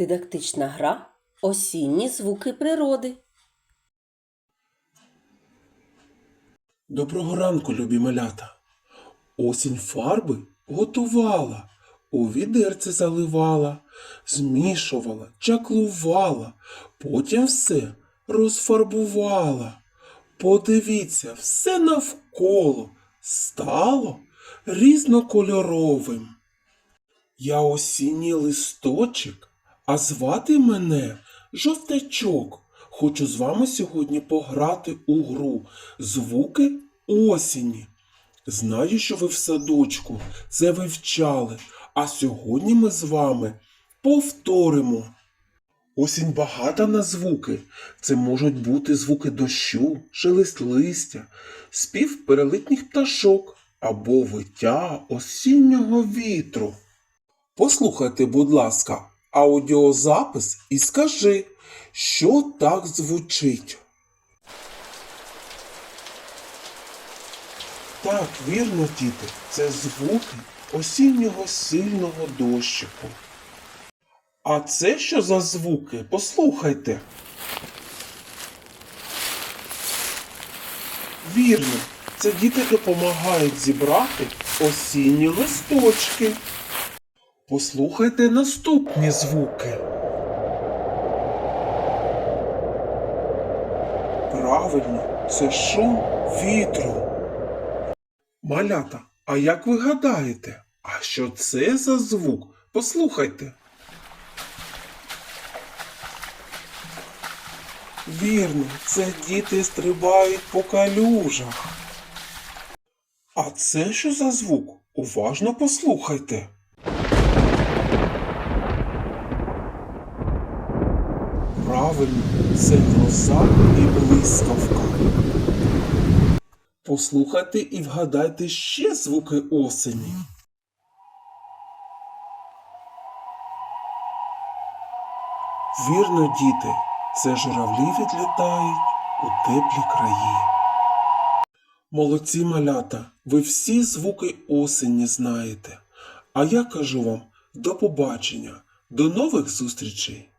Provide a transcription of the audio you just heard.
Дидактична гра Осінні звуки природи. Доброго ранку, любі малята. Осінь фарби готувала, у відерце заливала, змішувала, чаклувала, потім все розфарбувала. Подивіться, все навколо стало різнокольоровим. Я осінній листочок, а звати мене жовтачок. Хочу з вами сьогодні пограти у гру Звуки осені. Знаю, що ви в садочку це вивчали, а сьогодні ми з вами повторимо. Осінь багата на звуки. Це можуть бути звуки дощу, шелест листя, спів перелетніх пташок або виття осіннього вітру. Послухайте, будь ласка, аудіозапис і скажи, що так звучить. Так, вірно, діти, це звуки осіннього сильного дощику. А це що за звуки? Послухайте. Вірно, це діти допомагають зібрати осінні листочки. Послухайте наступні звуки. Правильно, це шум вітру. Малята, а як ви гадаєте, а що це за звук? Послухайте. Вірно, це діти стрибають по калюжах. А це що за звук? Уважно послухайте. Правильно, це гроза і блискавка. Послухайте і вгадайте ще звуки осені. Вірно, діти, це журавлі відлітають у теплі краї. Молодці малята, ви всі звуки осені знаєте. А я кажу вам до побачення, до нових зустрічей!